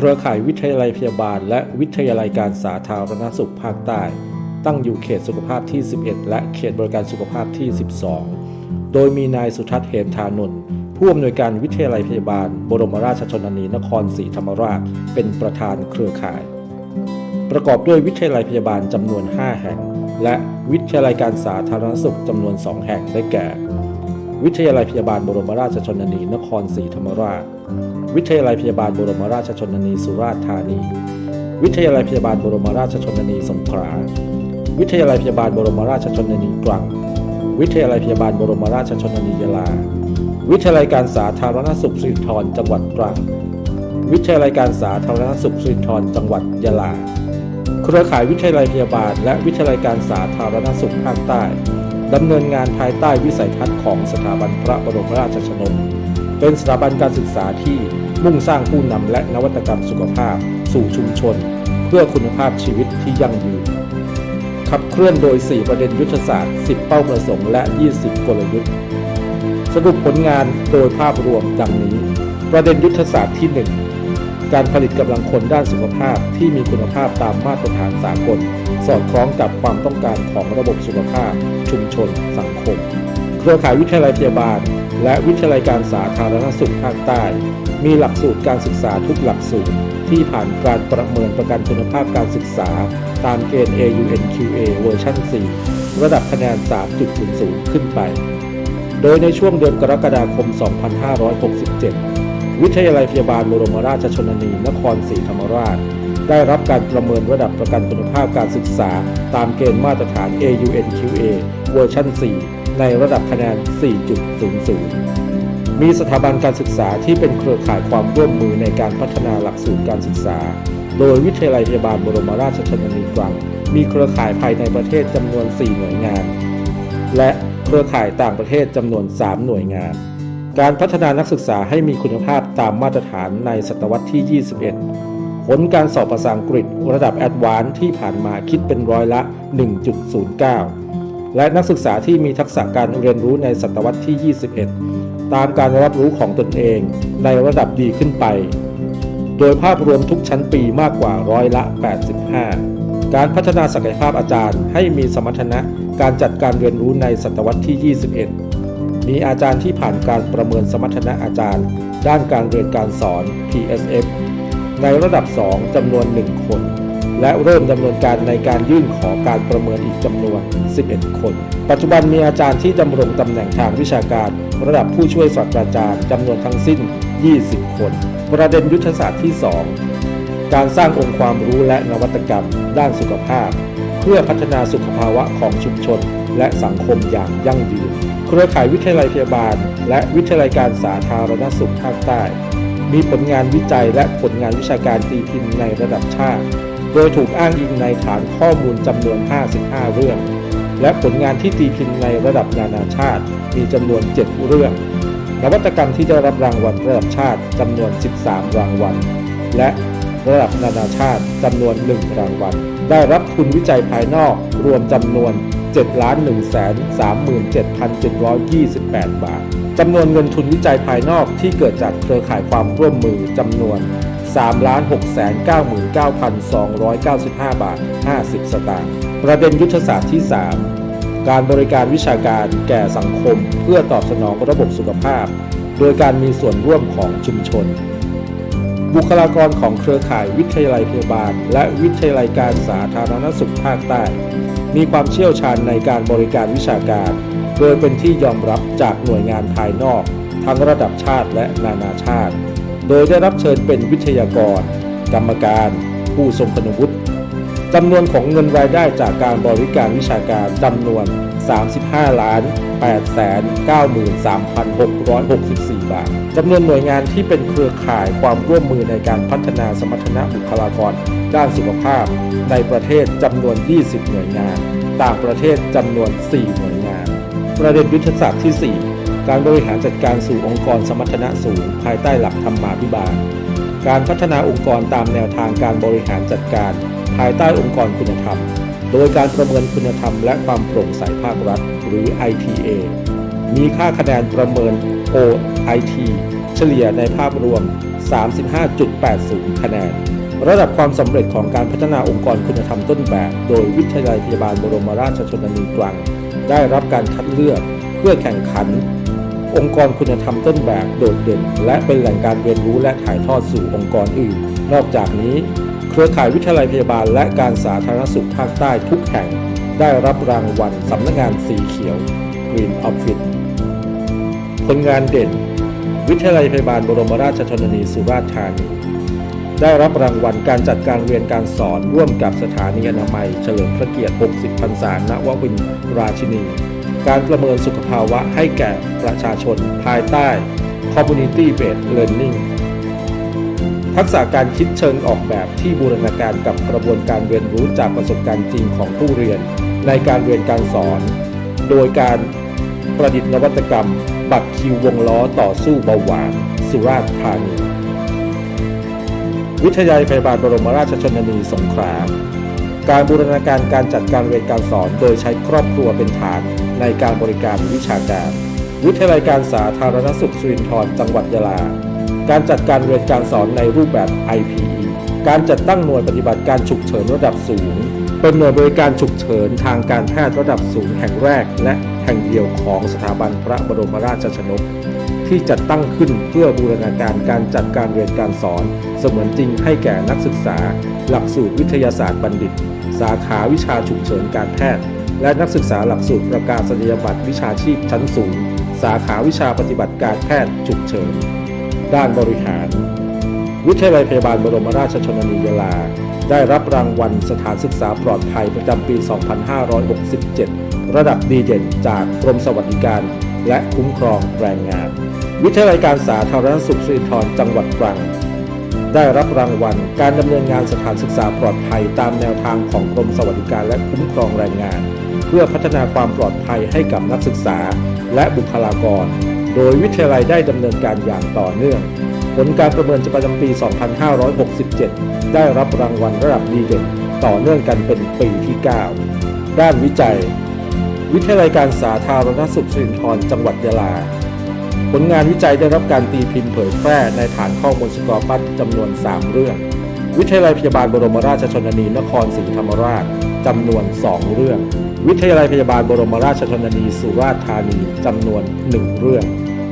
เครือข่ายวิทยาลัยพยาบาล และวิทยาลัยการสาธารณสุขภาคใต้ ตั้งอยู่เขตสุขภาพที่ 11 และเขตบริการสุขภาพที่ 12 โดยมีนายสุทัศน์เหมธานนท์ผู้อำนวยการวิทยาลัยพยาบาล บรมราชชนนีนครศรีธรรมราช เป็นประธานเครือข่าย ประกอบด้วยวิทยาลัยพยาบาลจำนวน 5 แห่ง และวิทยาลัยการสาธารณสุขจำนวน 2 แห่งได้แก่ วิทยาลัยพยาบาลบรมราชชนนีนครศรีธรรมราช วิทยาลัยพยาบาลบรมราชชนนีสุราษฎร์ธานี วิทยาลัยพยาบาลบรมราชชนนีสงขลา วิทยาลัยพยาบาลบรมราชชนนีตรัง วิทยาลัยพยาบาลบรมราชชนนียะลา วิทยาลัยการสาธารณสุขสิรินธรจังหวัดตรัง วิทยาลัยการสาธารณสุขสิรินธรจังหวัดยะลา เครือข่ายวิทยาลัยพยาบาล และวิทยาลัยการสาธารณสุขภาคใต้ ดำเนินงานภายใต้วิสัยทัศน์ของสถาบันพระบรมราชชนกเป็นสถาบันการศึกษาที่มุ่งสร้างผู้นำและนวัตกรรมสุขภาพ สู่ชุมชน เพื่อคุณภาพชีวิตที่ยั่งยืน ขับเคลื่อนโดย 4 ประเด็นยุทธศาสตร์ 10 เป้าประสงค์ และ 20 กลยุทธ์ สรุปผลงานโดยภาพรวมดังนี้ ประเด็นยุทธศาสตร์ที่ 1 การผลิตกำลังคนด้านสุขภาพที่มีคุณภาพตามมาตรฐานสากล สอดคล้องกับความต้องการของระบบสุขภาพ ชุมชน สังคม เครือข่ายวิทยาลัยพยาบาล และวิทยาลัยการสาธารณสุขภาคใต้ มีหลักสูตรการศึกษาทุกหลักสูตร ที่ผ่านการประเมินประกันคุณภาพการศึกษา ตามเกณฑ์ AUNQA เวอร์ชัน4 ระดับคะแนน 3.00 ขึ้นไป โดยในช่วงเดือนกรกฎาคม 2567 วิทยาลัยพยาบาลบรมราชชนนีนครศรีธรรมราช ได้รับการประเมินระดับประกันคุณภาพการศึกษา ตามเกณฑ์มาตรฐาน AUNQA เวอร์ชัน4 ในระดับคะแนน 4.00 มีสถาบันการศึกษาที่เป็นเครือข่ายความร่วมมือในการพัฒนาหลักสูตรการศึกษา โดยวิทยาลัยพยาบาลบรมราชชนนีตรัง มีเครือข่ายภายในประเทศจำนวน 4 หน่วยงาน และเครือข่ายต่างประเทศจำนวน 3 หน่วยงาน การพัฒนานักศึกษาให้มีคุณภาพตามมาตรฐานในศตวรรษที่ 21 ผลการสอบภาษาอังกฤษระดับแอดวานซ์ที่ผ่านมาคิดเป็นร้อยละ 1.09 และนักศึกษาที่มีทักษะการเรียนรู้ในศตวรรษที่ 21 ตามการรับรู้ของตนเองในระดับดีขึ้นไป โดยภาพรวมทุกชั้นปีมากกว่าร้อยละ 85 การพัฒนาศักยภาพอาจารย์ให้มีสมรรถนะการจัดการเรียนรู้ในศตวรรษที่ 21 มีอาจารย์ที่ผ่านการประเมินสมรรถนะอาจารย์ ด้านการเรียนการสอน PSF ในระดับ 2จำนวน 1 คน และเริ่มดำเนินการในการยื่นขอการประเมินอีกจำนวน 11 คน ปัจจุบันมีอาจารย์ที่ดำรงตำแหน่งทางวิชาการ ระดับผู้ช่วยศาสตราจารย์จำนวนทั้งสิ้น 20 คน ประเด็นยุทธศาสตร์ที่ 2 การสร้างองค์ความรู้และนวัตกรรม ด้านสุขภาพ เพื่อพัฒนาสุขภาวะของชุมชน และสังคมอย่างยั่งยืน เครือข่ายวิทยาลัยพยาบาล และวิทยาลัยการสาธารณสุขภาคใต้ มีผลงานวิจัยและผลงานวิชาการตีพิมพ์ในระดับชาติ โดยถูกอ้างอิงในฐานข้อมูลจำนวน 55 เรื่อง และผลงานที่ตีพิมพ์ในระดับนานาชาติ มีจำนวน 7 เรื่อง นวัตกรรมที่ได้รับรางวัลระดับชาติจำนวน 13 รางวัล และระดับนานาชาติจำนวน 1 รางวัล ได้รับทุนวิจัยภายนอกรวมจำนวน 7 1 3 37,728 บาท จำนวนเงินทุนวิจัยภายนอกที่เกิดจากเครือข่ายความร่วมมือจำนวน3,699,295 บาท 50 สตางค์ ประเด็นยุทธศาสตร์ที่ 3 การบริการวิชาการแก่สังคม เพื่อตอบสนองระบบสุขภาพ โดยการมีส่วนร่วมของชุมชน บุคลากรของเครือข่ายวิทยาลัยพยาบาล และวิทยาลัยการสาธารณสุขภาคใต้ มีความเชี่ยวชาญในการบริการวิชาการ โดยเป็นที่ยอมรับจากหน่วยงานภายนอก ทั้งระดับชาติและนานาชาติ โดยได้รับเชิญเป็นวิทยากร กรรมการ ผู้ทรงคุณวุฒิจำนวนของเงินรายได้จากการบริการวิชาการจำนวน 35 ล้าน8แสน93,664 บาทจำนวนหน่วยงานที่เป็นเครือข่ายความร่วมมือในการพัฒนาสมรรถนะบุคลากร ด้านสุขภาพ ในประเทศจำนวน 20 หน่วยงาน ต่างประเทศจำนวน 4 หน่วยงาน ประเด็นยุทธศาสตร์ที่ 4 การบริหารจัดการสู่องค์กรสมรรถนะสูง ภายใต้หลักธรรมาภิบาล การพัฒนาองค์กรตามแนวทางการบริหารจัดการ ภายใต้องค์กรคุณธรรม โดยการประเมินคุณธรรมและความโปร่งใสภาครัฐ หรือ ITA มีค่าคะแนนประเมิน OIT เฉลี่ยในภาพรวม 35.80 คะแนน ระดับความสำเร็จของการพัฒนาองค์กรคุณธรรมต้นแบบ โดยวิทยาลัยพยาบาลบรมราชชนนีตรัง ได้รับการคัดเลือกเพื่อแข่งขัน องค์กรคุณธรรมต้นแบบโดดเด่น และเป็นแหล่งการเรียนรู้และถ่ายทอดสู่องค์กรอื่น นอกจากนี้ เครือข่ายวิทยาลัยพยาบาล และการสาธารณสุขภาคใต้ทุกแห่ง ได้รับรางวัลสำนักงานสีเขียว Green Office ผลงานเด่น วิทยาลัยพยาบาลบรมราชชนนีสุราษฎร์ธานี ได้รับรางวัลการจัดการเรียนการสอนร่วมกับสถานีอนามัย เฉลิมพระเกียรติ 60 พรรษาณววินราชินี การประเมินสุขภาวะให้แก่ประชาชนภายใต้ Community Based Learning ทักษะการคิดเชิงออกแบบที่บูรณาการกับกระบวนการเรียนรู้จากประสบการณ์จริงของผู้เรียน ในการเรียนการสอน โดยการประดิษฐ์นวัตกรรม บัตรคิววงล้อต่อสู้เบาหวาน สุราษฎร์ธานี วิทยาลัยพยาบาลบรมราชชนนีสงขลาการบูรณาการการจัดการเรียนการสอนโดยใช้ครอบครัวเป็นฐานในการบริการวิชาการ วิทยาลัยการสาธารณสุขสุรินทร์จังหวัดยะลา การจัดการเรียนการสอนในรูปแบบ IPE การจัดตั้งหน่วยปฏิบัติการฉุกเฉินระดับสูง เป็นหน่วยบริการฉุกเฉินทางการแพทย์ระดับสูงแห่งแรก และแห่งเดียวของสถาบันพระบรมราชชนก ที่จัดตั้งขึ้นเพื่อบูรณาการการจัดการเรียนการสอน เสมือนจริงให้แก่นักศึกษา หลักสูตรวิทยาศาสตร์บัณฑิต สาขาวิชาฉุกเฉินการแพทย์ และนักศึกษาหลักสูตรประกาศนียบัตรวิชาชีพชั้นสูง สาขาวิชาปฏิบัติการแพทย์ฉุกเฉิน ด้านบริหาร วิทยาลัยพยาบาลบรมราชชนนียาลา ได้รับรางวัลสถานศึกษาปลอดภัยประจำปี 2567 ระดับดีเด่นจากกรมสวัสดิการ และคุ้มครองแรงงาน วิทยาลัยการสาธารณสุขสิรินธรจังหวัดตรังได้รับรางวัลการดำเนินงานสถานศึกษาปลอดภัยตามแนวทางของกรมสวัสดิการและคุ้มครองแรงงาน เพื่อพัฒนาความปลอดภัยให้กับนักศึกษาและบุคลากร โดยวิทยาลัยได้ดำเนินการอย่างต่อเนื่อง ผลการประเมินประจำปี 2567 ได้รับรางวัลระดับดีเด่นต่อเนื่องกันเป็นปีที่ 9 ด้านวิจัย วิทยาลัยการสาธารณสุขสิรินธรจังหวัดยะลา ผลงานวิจัยได้รับการตีพิมพ์เผยแพร่ในฐานข้อมูลสกอร์ปัตจำนวน 3 เรื่อง วิทยาลัยพยาบาลบรมราชชนนีนครศรีธรรมราชจำนวน 2 เรื่อง วิทยาลัยพยาบาลบรมราชชนนีสุราษฎร์ธานีจำนวน 1 เรื่อง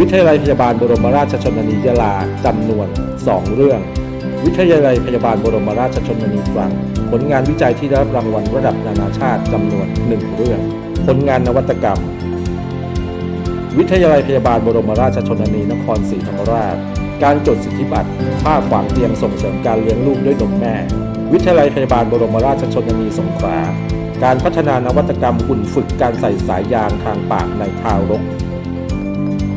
วิทยาลัยพยาบาลบรมราชชนนียะลาจำนวน 2 เรื่อง วิทยาลัยพยาบาลบรมราชชนนีตรังผลงานวิจัยที่ได้รับรางวัลระดับนานาชาติจำนวน 1 เรื่อง ผลงานนวัตกรรม วิทยาลัยพยาบาลบรมราชชนนีนครศรีธรรมราช การจดสิทธิบัตรผ้าขวางเตียงส่งเสริมการเลี้ยงลูกด้วยนมแม่ วิทยาลัยพยาบาลบรมราชชนนีสงขลาการพัฒนานวัตกรรมหุ่นฝึกการใส่สายยางทางปากในทารก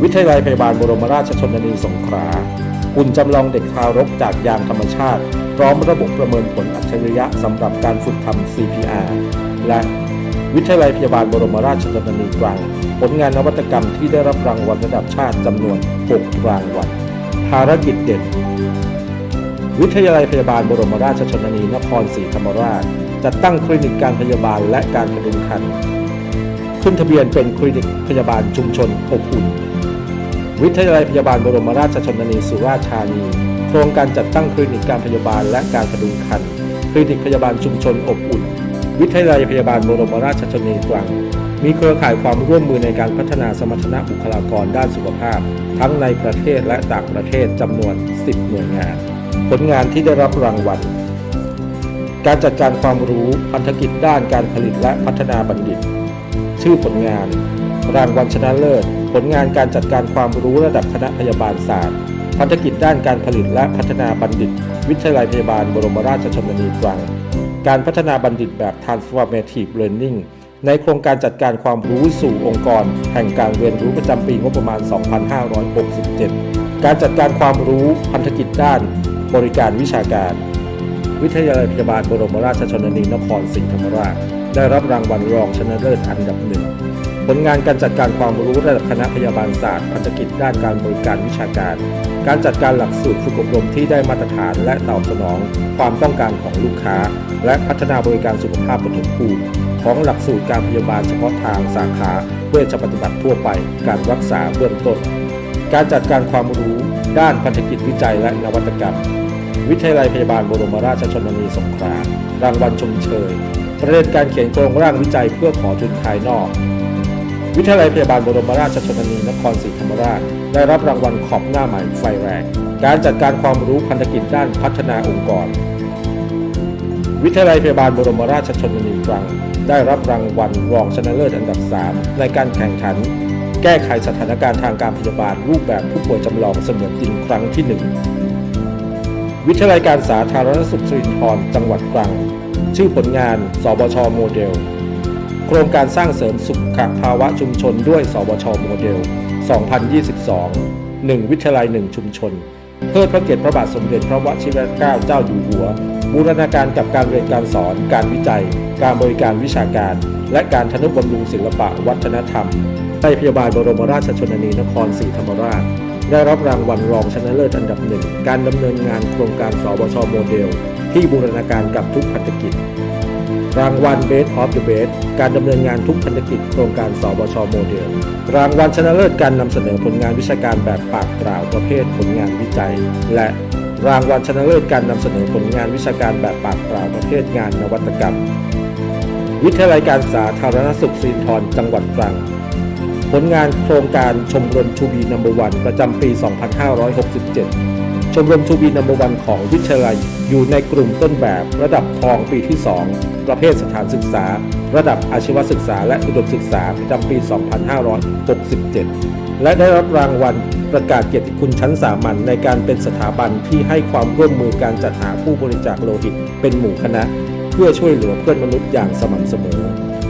วิทยาลัยพยาบาลบรมราชชนนีสงขลาหุ่นจำลองเด็กทารกจากยางธรรมชาติ พร้อมระบบประเมินผลอัจฉริยะสำหรับการฝึกทำ CPR และวิทยาลัยพยาบาลบรมราชชนนีตรัง ผลงานนวัตกรรมที่ได้รับรางวัลระดับชาติจำนวน 6 รางวัลภารกิจเด่น วิทยาลัยพยาบาลบรมราชชนนีนครศรีธรรมราชจัดตั้งคลินิกการพยาบาลและการพดุงครรภ์ขึ้นทะเบียนเป็นคลินิกพยาบาลชุมชนอบอุ่น วิทยาลัยพยาบาลบรมราชชนนีสุราษฎร์ธานี โครงการจัดตั้งคลินิกการพยาบาลและการพดุงครรภ์คลินิกพยาบาลชุมชนอบอุ่น วิทยาลัยพยาบาลบรมราชชนนีตรัง มีเครือข่ายความร่วมมือในการพัฒนาสมรรถนะบุคลากรด้านสุขภาพ ทั้งในประเทศและต่างประเทศจำนวน 10 หน่วยงาน ผลงานที่ได้รับรางวัล การจัดการความรู้พันธกิจด้านการผลิตและพัฒนาบัณฑิต ชื่อผลงาน รางวัลชนะเลิศ ผลงานการจัดการความรู้ระดับคณะพยาบาลศาสตร์ พันธกิจด้านการผลิตและพัฒนาบัณฑิต วิทยาลัยพยาบาลบรมราชชนนีตรัง การพัฒนาบัณฑิตแบบ transformative learning ในโครงการจัดการความรู้สู่องค์กร แห่งการเรียนรู้ประจำปีงบประมาณ 2567 การจัดการความรู้พันธกิจด้าน บริการวิชาการ วิทยาลัยพยาบาลบรมราชชนนีนครศรีธรรมราช ได้รับรางวัลรองชนะเลิศอันดับหนึ่ง ผลงานการจัดการความรู้ระดับคณะพยาบาลศาสตร์พันธกิจด้านการบริการวิชาการ การจัดการหลักสูตรฝึกอบรมที่ได้มาตรฐานและตอบสนอง ความต้องการของลูกค้า และพัฒนาบริการสุขภาพปฐมภูมิของหลักสูตรการพยาบาลเฉพาะทางสาขาเวชปฏิบัติทั่วไป การรักษาเบื้องต้น การจัดการความรู้ด้านพันธกิจวิจัยและนวัตกรรม วิทยาลัยพยาบาลบรมราชชนนีสงขลารางวัลชมเชยประเด็นการเขียนโครงร่างวิจัยเพื่อขอทุนภายนอก วิทยาลัยพยาบาลบรมราชชนนีนครศรีธรรมราช ได้รับรางวัลขอบหน้าใหม่ไฟแรง การจัดการความรู้พันธกิจด้านพัฒนาองค์กร วิทยาลัยพยาบาลบรมราชชนนีตรัง ได้รับรางวัลรองชนะเลิศอันดับ 3 ในการแข่งขัน แก้ไขสถานการณ์ทางการพยาบาลรูปแบบผู้ป่วยจำลองเสมือนจริงครั้งที่ 1 วิทยาลัยการสาธารณสุขสิรินธรจังหวัดตรัง ชื่อผลงาน สบชโมเดล โครงการสร้างเสริมสุขภาวะชุมชนด้วยสบชโมเดล 2022 1 วิทยาลัย 1 ชุมชนเพื่อพระเกียรติพระบาทสมเด็จพระวชิรเกล้าเจ้าอยู่หัว บูรณาการกับการเรียนการสอน การวิจัย การบริการวิชาการ และการทนุบำรุงศิลปะวัฒนธรรมในพยาบาลบรมราชชนนีนครศรีธรรมราช ได้รับรางวัลรองชนะเลิศอันดับหนึ่ง การดำเนินงานโครงการสบชโมเดล ที่บูรณาการกับทุกพันธกิจ รางวัล Best of the Best การดำเนินงานทุกพันธกิจโครงการสบชโมเดล รางวัลชนะเลิศการนำเสนอผลงานวิชาการแบบปากเปล่าประเภทผลงานวิจัย และรางวัลชนะเลิศการนำเสนอผลงานวิชาการแบบปากเปล่าประเภทงานนวัตกรรม วิทยาลัยการสาธารณสุขสินธรจังหวัดตรัง ผลงานโครงการชมรมชูบีนัมเบอร์วันประจำปี 2567 ชมรมทูบีนัมเบอร์วันของวิทยาลัย อยู่ในกลุ่มต้นแบบระดับทองปีที่ 2 ประเภทสถานศึกษา ระดับอาชีวศึกษาและอุดมศึกษาประจำปี 2567 และได้รับรางวัลประกาศเกียรติคุณชั้นสามัญในการเป็นสถาบันที่ให้ความร่วมมือการจัดหาผู้บริจาคโลหิตเป็นหมู่คณะ เพื่อช่วยเหลือเพื่อนมนุษย์อย่างสม่ำเสมอ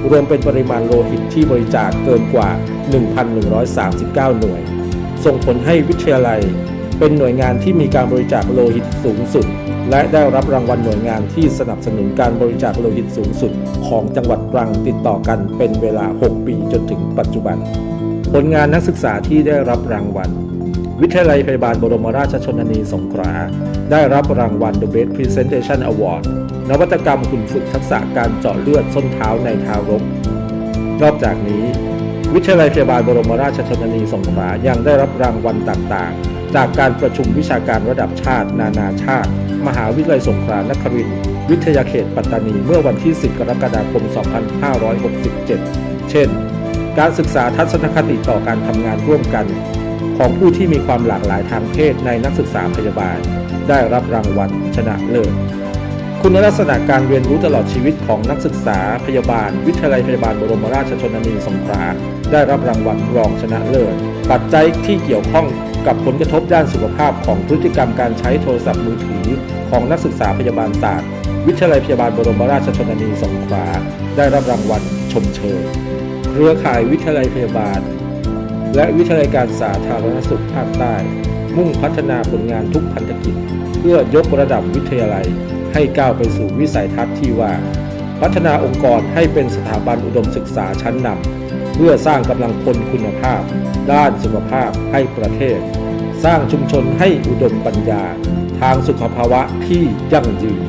รวมเป็นปริมาณโลหิตที่บริจาคเกินกว่า 1,139 หน่วย ส่งผลให้วิทยาลัย เป็นหน่วยงานที่มีการบริจาคโลหิตสูงสุด และได้รับรางวัลหน่วยงานที่สนับสนุนการบริจาคโลหิตสูงสุด ของจังหวัดตรังติดต่อกันเป็นเวลา 6 ปีจนถึงปัจจุบัน ผลงานนักศึกษาที่ได้รับรางวัล วิทยาลัยพยาบาลบรมราชชนนีสงขลาได้รับรางวัล The Best Presentation Award นวัตกรรมหุ่นฝึกทักษะการเจาะเลือดส้นเท้าในทารก นอกจากนี้ วิทยาลัยพยาบาลบรมราชชนนีสงขลายังได้รับรางวัลต่างๆ จากการประชุมวิชาการระดับชาติ นานาชาติ มหาวิทยาลัยสงขลานครินทร์วิทยาเขตปัตตานีเมื่อวันที่ 10 กรกฎาคม 2567 เช่น การศึกษาทัศนคติต่อการทำงานร่วมกัน ของผู้ที่มีความหลากหลายทางเพศในนักศึกษาพยาบาล ได้รับรางวัลชนะเลิศคุณลักษณะการเรียนรู้ตลอดชีวิตของนักศึกษาพยาบาล วิทยาลัยพยาบาลบรมราชชนนีสงขลาได้รับรางวัลรองชนะเลิศปัจจัยที่เกี่ยวข้อง กับผลกระทบด้านสุขภาพของพฤติกรรมการใช้โทรศัพท์มือถือของนักศึกษาพยาบาลศาสตร์ วิทยาลัยพยาบาลบรมราชชนนีสงขลาได้รับรางวัลชมเชยเครือข่ายวิทยาลัยพยาบาล และวิทยาลัยการสาธารณสุขภาคใต้ มุ่งพัฒนาผลงานทุกพันธกิจ เพื่อยกระดับวิทยาลัยให้ก้าวไปสู่วิสัยทัศน์ที่ว่า พัฒนาองค์กรให้เป็นสถาบันอุดมศึกษาชั้นนำ เพื่อสร้างกำลังคนคุณภาพ ด้านสุขภาพให้ประเทศ สร้างชุมชนให้อุดมปัญญา ทางสุขภาวะที่ยั่งยืน